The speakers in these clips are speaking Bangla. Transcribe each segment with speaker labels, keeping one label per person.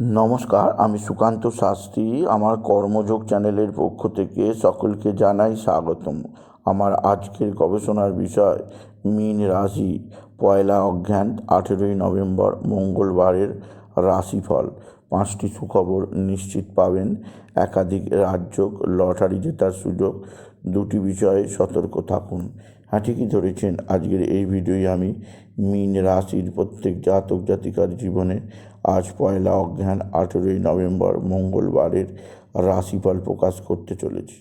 Speaker 1: নমস্কার, আমি সুকান্ত শাস্ত্রী। আমার কর্মযোগ চ্যানেলের পক্ষ থেকে সকলকে জানাই স্বাগতম। আমার আজকের গবেষণার বিষয়, মীন রাশি। পয়লা অজ্ঞান, আঠেরোই নভেম্বর, মঙ্গলবারের রাশিফল। পাঁচটি সুখবর নিশ্চিত পাবেন। একাধিক রাজ্য লটারি জেতার সুযোগ, দুটি বিষয়ে সতর্ক থাকুন। হ্যাঁ ঠিকই ধরেছেন, আজকের এই ভিডিওয় আমি মীন রাশির প্রত্যেক জাতক জাতিকার জীবনে আজ পয়লা অজ্ঞান আঠেরোই নভেম্বর, মঙ্গলবারের রাশিফল প্রকাশ করতে চলেছি।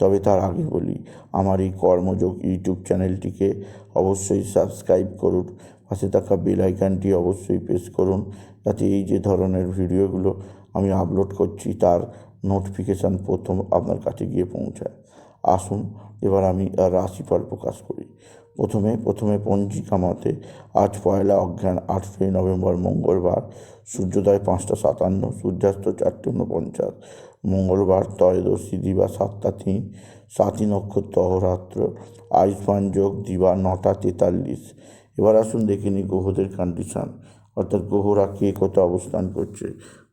Speaker 1: তবে তার আগে বলি, আমার এই কর্মযোগ ইউটিউব চ্যানেলটিকে অবশ্যই সাবস্ক্রাইব করুন, পাশে থাকা বেল আইকনটি অবশ্যই প্রেস করুন, যাতে এই যে ধরনের ভিডিওগুলো আমি আপলোড করছি, তার নোটিফিকেশান প্রথম আপনার কাছে গিয়ে পৌঁছায়। আসুন, এবার আমি রাশিফল প্রকাশ করি। প্রথমে প্রথমে পঞ্জিকা মতে আজ পয়লা অজ্ঞান আঠেরোই নভেম্বর মঙ্গলবার, সূর্যোদয় পাঁচটা সাতান্ন, সূর্যাস্ত চারটে উনপঞ্চাশ মঙ্গলবার ত্রয়োদশী দিবা সাতটা তিন, সাতই নক্ষত্র অহরাত্র, আয়ুষ্মান যোগ, দিবা নটা তেতাল্লিশ। এবার আসুন দেখে নিই গ্রহদের কন্ডিশান অর্থাৎ গ্রহরা কে কোথায় অবস্থান করছে?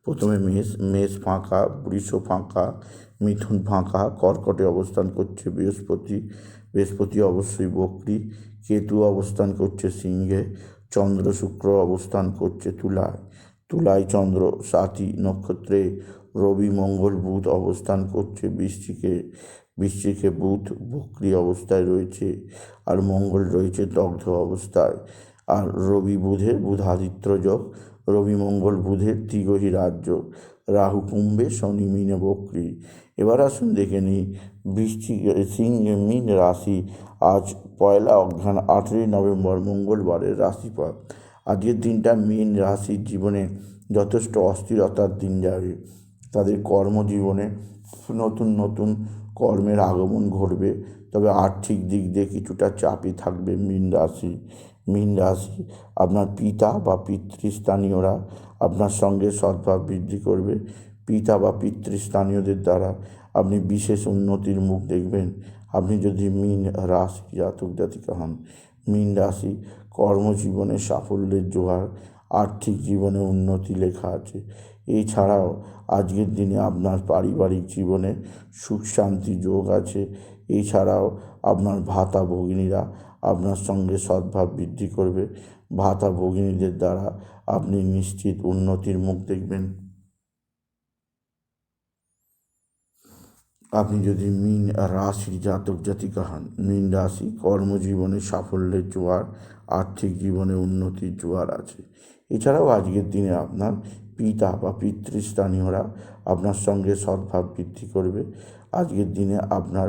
Speaker 1: প্রথমে মেষ মেষ ফাঁকা, বৃষ ফাঁকা, মিথুন ফাঁকা, কর্কটে অবস্থান করছে বৃহস্পতি বৃহস্পতি অবশ্যই বকরি, কেতু অবস্থান করছে সিংহে, চন্দ্র শুক্র অবস্থান করছে তুলায়। তুলায় চন্দ্র, সাতী নক্ষত্রে রবি, মঙ্গল, বুধ অবস্থান করছে বৃশ্চিকে। বৃশ্চিকে বুধ, বক্রি অবস্থায় রয়েছে আর মঙ্গল রয়েছে দগ্ধ অবস্থায়। আর রবি বুধের বুধাদিত্য যোগ, রবি মঙ্গল বুধের ত্রিগহী রাজ্য। রাহু কুম্ভে শনি মিনে বক্রি। এবার আসুন দেখে নিই বৃশ্চিক সিং মিন রাশি। আজ পয়লা অজ্ঞান আঠেরোই নভেম্বর, মঙ্গলবারের রাশিফল। আজকের দিনটা মিন রাশির জীবনে যথেষ্ট অস্থিরতার দিন যাবে। তাদের কর্মজীবনে নতুন নতুন কর্মের আগমন ঘটবে। তবে আর্থিক দিক দিয়ে কিছুটা চাপই থাকবে মীন রাশি। মীন রাশি, আপনার পিতা বা পিতৃস্থানীয়রা আপনার সঙ্গে সদ্ভাব বৃদ্ধি করবে। পিতা বা পিতৃস্থানীয়দের দ্বারা আপনি বিশেষ উন্নতির মুখ দেখবেন। আপনি যদি মীন রাশি জাতক জাতিকা হন, মীন রাশি কর্মজীবনে সাফল্যের জোয়ার, আর্থিক জীবনে উন্নতি লেখা আছে। এছাড়াও আজকের দিনে আপনার পারিবারিক জীবনে সুখ শান্তি যোগ আছে। এছাড়াও আপনার ভাতা ভগিনীরা আপনার সঙ্গে সদ্ভাব বৃদ্ধি করবে। ভাতা ভগিনীদের দ্বারা আপনি নিশ্চিত উন্নতির মুখ দেখবেন। আপনি যদি মিন রাশির জাতক জাতিকা হন, মিন রাশি কর্মজীবনে সাফল্যের জোয়ার, আর্থিক জীবনে উন্নতির জোয়ার আছে। এছাড়াও আজকের দিনে আপনার পিতা বা পিতৃস্থানীয়রা আপনার সঙ্গে সদ্ভাব বৃদ্ধি করবে। আজকের দিনে আপনার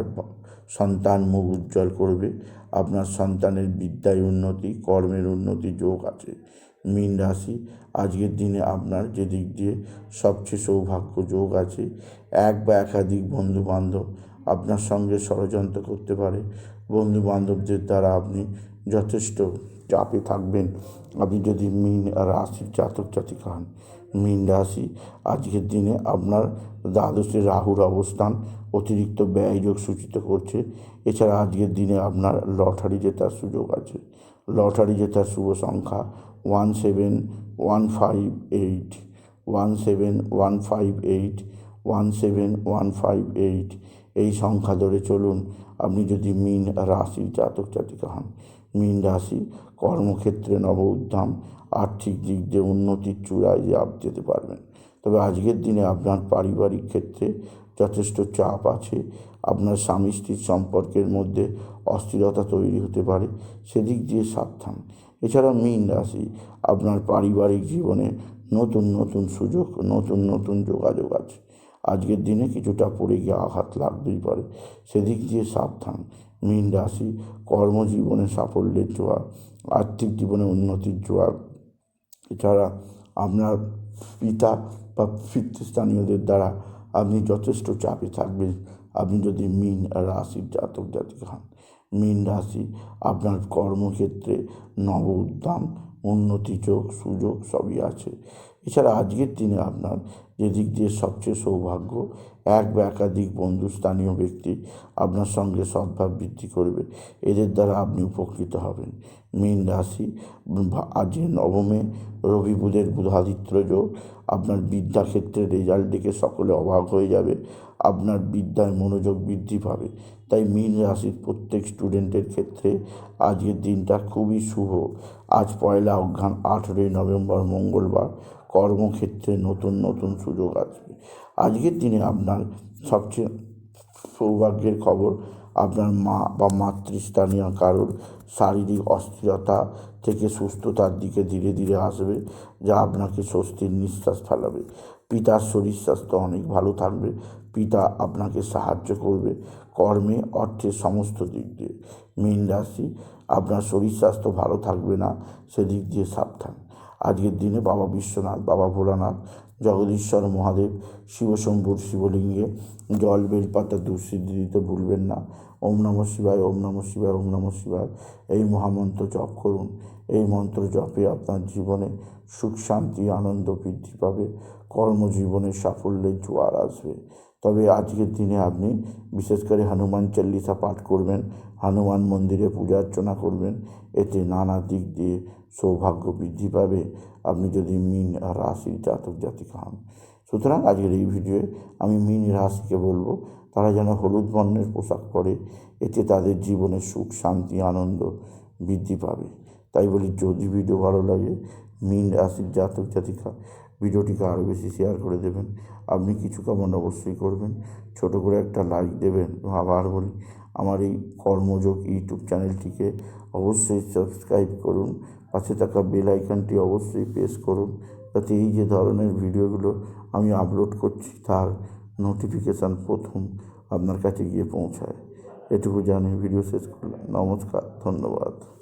Speaker 1: সন্তান মুখ উজ্জ্বল করবে, আপনার সন্তানের বিদ্যায় উন্নতি, কর্মের উন্নতি যোগ আছে। মীন রাশি, আজকের দিনে আপনার যে দিক দিয়ে সবচেয়ে সৌভাগ্য যোগ আছে, এক বা একাধিক বন্ধু বান্ধব আপনার সঙ্গে ষড়যন্ত্র করতে পারে। বন্ধু বান্ধবদের দ্বারা আপনি যথেষ্ট চাপে থাকবেন। আপনি যদি মীন রাশির জাতক জাতিকা হন মীন রাশি আজকের দিনে আপনার দ্বাদশে রাহুর অবস্থান অতিরিক্ত ব্যয়যোগ সূচিত করছে এছাড়া আজকের দিনে আপনার লটারি জেতার সুযোগ আছে লটারি জেতার শুভ সংখ্যা one seven one five eight one seven one five eight one seven one five eight এই সংখ্যা ধরে চলুন, আপনি যদি মিন রাশির জাতক জাতিকা হন মিন রাশি, কর্মক্ষেত্রে নব উদ্যম, আর্থিক দিক দিয়ে উন্নতির চূড়ায় আপ যেতে পারবেন। তবে আজকের দিনে আপনার পারিবারিক ক্ষেত্রে যথেষ্ট চাপ আছে। আপনার স্বামী স্ত্রীর সম্পর্কের মধ্যে অস্থিরতা তৈরি হতে পারে, সেদিক দিয়ে সাবধান। এছাড়া মীন রাশি, আপনার পারিবারিক জীবনে নতুন নতুন সুযোগ, নতুন নতুন যোগাযোগ আছে। আজকের দিনে কিছুটা পড়ে গিয়ে আঘাত লাগতেই পারে। সেদিক দিয়ে সাবধান। মীন রাশি, কর্মজীবনে সাফল্যের জোয়ার, আর্থিক জীবনে উন্নতির জোয়ার। এছাড়া আপনার পিতা বা পিতৃস্থানীয়দের দ্বারা আপনি যথেষ্ট চাপে থাকবেন। আপনি যদি মীন রাশির জাতক জাতিক হন, মীন রাশি আপনার কর্মক্ষেত্রে নব উদ্যম, উন্নতি যোগ, সুযোগ সবই আছে। এছাড়া আজকের দিনে আপনার যে দিক দিয়ে সবচেয়ে সৌভাগ্য, এক বা একাধিক বন্ধু স্থানীয় ব্যক্তি আপনার সঙ্গে সদ্ভাব বৃদ্ধি করবে। এদের দ্বারা আপনি উপকৃত হবেন। মীন রাশি, ভা- আজ নবমে রবি বুধের বুধাদিত্য যোগ, আপনার বিদ্যাক্ষেত্রে রেজাল্ট দেখে সকলে অবাক হয়ে যাবে, আপনার বিদ্যায় মনোযোগ বৃদ্ধি পাবে। তাই মীন রাশির প্রত্যেক স্টুডেন্টের ক্ষেত্রে আজকের দিনটা খুবই শুভ। আজ পয়লা অজ্ঞান আঠেরোই নভেম্বর, মঙ্গলবার। কর্মক্ষেত্রে নতুন নতুন সুযোগ আসবে। আজকের দিনে আপনার সবচেয়ে সৌভাগ্যের খবর আপনার মা বা মাতৃস্থানীয় কারোর শারীরিক অস্থিরতা থেকে সুস্থতার দিকে ধীরে ধীরে আসবে, যা আপনাকে স্বস্তির নিঃশ্বাস ফেলাবে। পিতার শরীর স্বাস্থ্য অনেক ভালো থাকবে, পিতা আপনাকে সাহায্য করবে কর্মে, অর্থের সমস্ত দিক দিয়ে। মীন রাশি, আপনার শরীর স্বাস্থ্য ভালো থাকবে না, সেদিক দিয়ে সাবধান। আজকের দিনে বাবা বিশ্বনাথ, বাবা ভোলানাথ, জগদীশ্বর মহাদেব, শিবশম্ভুর শিবলিঙ্গে জল, বেলপাতা দুঃসিদ্ধি দিতে ভুলবেন না। ওম নমঃ শিবায়, ওম নমঃ শিবায়, ওম নমঃ শিবায়। এই মহামন্ত্র জপ করুন। এই মন্ত্র জপে আপনার জীবনে সুখ, শান্তি, আনন্দ বৃদ্ধি পাবে। কর্মজীবনে সাফল্যের জোয়ার আসবে। তবে আজকের দিনে আপনি বিশেষ করে হনুমান চল্লিশা পাঠ করবেন, হনুমান মন্দিরে পূজা অর্চনা করবেন, এতে নানা দিক দিয়ে সৌভাগ্য বৃদ্ধি পাবে। আপনি যদি মিন রাশির জাতক জাতিকা হন, সুতরাং আজকের এই ভিডিওয়ে আমি মিন রাশিকে বলব, তারা যেন হলুদ বর্ণের পোশাক পরে, এতে তাদের জীবনে সুখ, শান্তি, আনন্দ বৃদ্ধি পাবে। তাই বলি, যদি ভিডিও ভালো লাগে, মিন রাশির জাতক জাতিকা ভিডিওটিকে আরও বেশি শেয়ার করে দেবেন। আপনি কিছু কামনা অবশ্যই করবেন। ছোট করে একটা লাইক দেবেন। আবার বলি, আমার এই কর্মযোগ ইউটিউব চ্যানেলটিকে অবশ্যই সাবস্ক্রাইব করুন। পাশে থাকা বেল আইকনটি অবশ্যই প্রেস করুন। যাতে এই যে ধরনের ভিডিওগুলো আমি আপলোড করছি, তার নোটিফিকেশান প্রথম আপনার কাছে গিয়ে পৌঁছায়। এটুকু জানি ভিডিও শেষ করলাম। নমস্কার, ধন্যবাদ।